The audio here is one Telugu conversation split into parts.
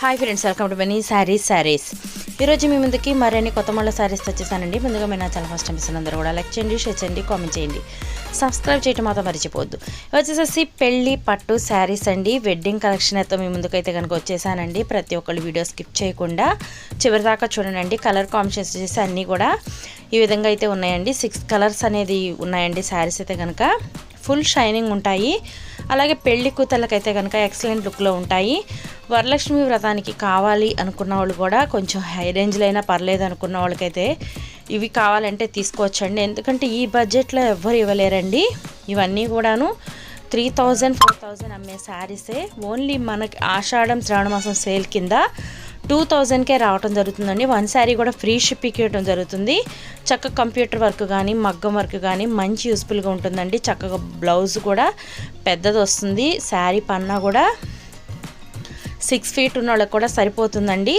Hi friends welcome to Mani saris saris ఈరోజు మీ ముందుకి మరిన్ని కొత్త మళ్ళీ శారీస్ వచ్చేసానండి ముందుగా మీరు నా చాలా ఫస్ట్ టైం అందరూ కూడా లైక్ చేయండి షేర్ చేయండి కామెంట్ చేయండి. సబ్స్క్రైబ్ చేయడం మాత్రం మర్చిపోవద్దు. వచ్చేసేసి పెళ్ళి పట్టు శారీస్ అండి. వెడ్డింగ్ కలెక్షన్ అయితే మీ ముందుకైతే కనుక వచ్చేసానండి. ప్రతి ఒక్కళ్ళు వీడియో స్కిప్ చేయకుండా చివరి దాకా చూడండి. కలర్ కాంబినేషన్స్ వచ్చేసి అన్నీ కూడా ఈ విధంగా అయితే ఉన్నాయండి. సిక్స్ కలర్స్ అనేది ఉన్నాయండి శారీస్ అయితే కనుక. ఫుల్ షైనింగ్ ఉంటాయి. అలాగే పెళ్ళి కూతలకైతే కనుక ఎక్సలెంట్ లుక్లో ఉంటాయి. వరలక్ష్మి వ్రతానికి కావాలి అనుకున్న వాళ్ళు కూడా కొంచెం హై రేంజ్లో అయినా పర్లేదు అనుకున్న వాళ్ళకైతే ఇవి కావాలంటే తీసుకోవచ్చండి. ఎందుకంటే ఈ బడ్జెట్లో ఎవ్వరు ఇవ్వలేరండి. ఇవన్నీ కూడాను త్రీ థౌజండ్ ఫోర్ థౌజండ్ అమ్మే శారీసే ఓన్లీ మనకి ఆషాఢం శ్రావణ మాసం సేల్ కింద టూ థౌజండ్కే రావటం జరుగుతుందండి. వన్ శారీ కూడా ఫ్రీ షిప్పింగ్ ఇవ్వడం జరుగుతుంది. చక్కగా కంప్యూటర్ వర్క్ కానీ మగ్గం వర్క్ కానీ మంచి యూస్ఫుల్గా ఉంటుందండి. చక్కగా బ్లౌజ్ కూడా పెద్దది వస్తుంది శారీ పన్నా కూడా సిక్స్ ఫీట్ ఉన్న వాళ్ళకి కూడా సరిపోతుందండి.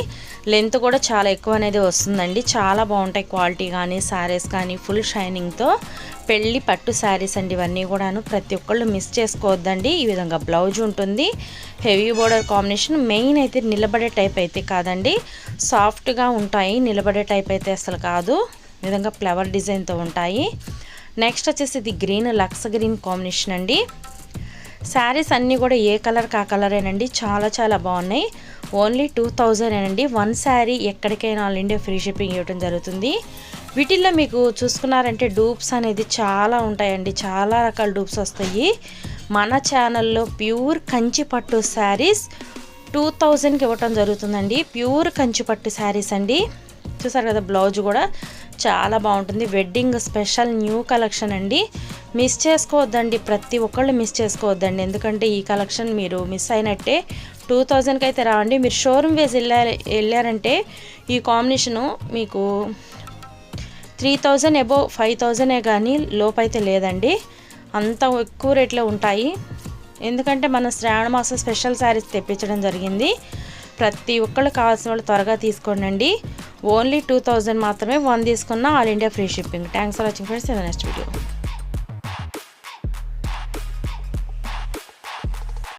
లెంత్ కూడా చాలా ఎక్కువ అనేది వస్తుందండి. చాలా బాగుంటాయి క్వాలిటీ కానీ శారీస్ కానీ ఫుల్ షైనింగ్తో పెళ్ళి పట్టు శారీస్ అండి ఇవన్నీ కూడాను. ప్రతి ఒక్కళ్ళు మిస్ చేసుకోవద్దండి. ఈ విధంగా బ్లౌజ్ ఉంటుంది. హెవీ బోర్డర్ కాంబినేషన్ మెయిన్ అయితే నిలబడే టైప్ అయితే కాదండి. సాఫ్ట్గా ఉంటాయి. నిలబడే టైప్ అయితే అసలు కాదు. ఈ విధంగా ఫ్లవర్ డిజైన్తో ఉంటాయి. నెక్స్ట్ వచ్చేసి ఇది గ్రీన్ లక్స్ గ్రీన్ కాంబినేషన్ అండి. శారీస్ అన్నీ కూడా ఏ కలర్ కా కలరేనండి. చాలా చాలా బాగున్నాయి. ఓన్లీ టూ థౌజండ్ అండి వన్ శారీ ఎక్కడికైనా ఆల్ ఇండియా ఫ్రీ షిప్పింగ్ ఇవ్వడం జరుగుతుంది. వీటిల్లో మీకు చూసుకున్నారంటే డూప్స్ అనేది చాలా ఉంటాయండి. చాలా రకాల డూప్స్ వస్తాయి. మన ఛానల్లో ప్యూర్ కంచి పట్టు శారీస్ టూ థౌజండ్కి ఇవ్వటం జరుగుతుందండి. ప్యూర్ కంచి పట్టు శారీస్ అండి. చూసారు కదా బ్లౌజ్ కూడా. చాలా బాగుంటుంది. వెడ్డింగ్ స్పెషల్ న్యూ కలెక్షన్ అండి. మిస్ చేసుకోవద్దండి. ప్రతి ఒక్కళ్ళు మిస్ చేసుకోవద్దండి. ఎందుకంటే ఈ కలెక్షన్ మీరు మిస్ అయినట్టే టూ థౌజండ్కి అయితే రావండి. మీరు షోరూమ్ వేసి వెళ్ళారు వెళ్ళారంటే ఈ కాంబినేషను మీకు త్రీ థౌజండ్ అబోవ్ ఫైవ్ థౌజండే కానీ లోపైతే లేదండి. అంత ఎక్కువ రేట్లో ఉంటాయి. ఎందుకంటే మన శ్రావణ మాసం స్పెషల్ శారీస్ తెప్పించడం జరిగింది. ప్రతి ఒక్కళ్ళు కావాల్సిన వాళ్ళు త్వరగా తీసుకోండి ఓన్లీ టూ థౌజండ్ మాత్రమే వన్ తీసుకున్న all India free shipping. Thanks for watching friends next video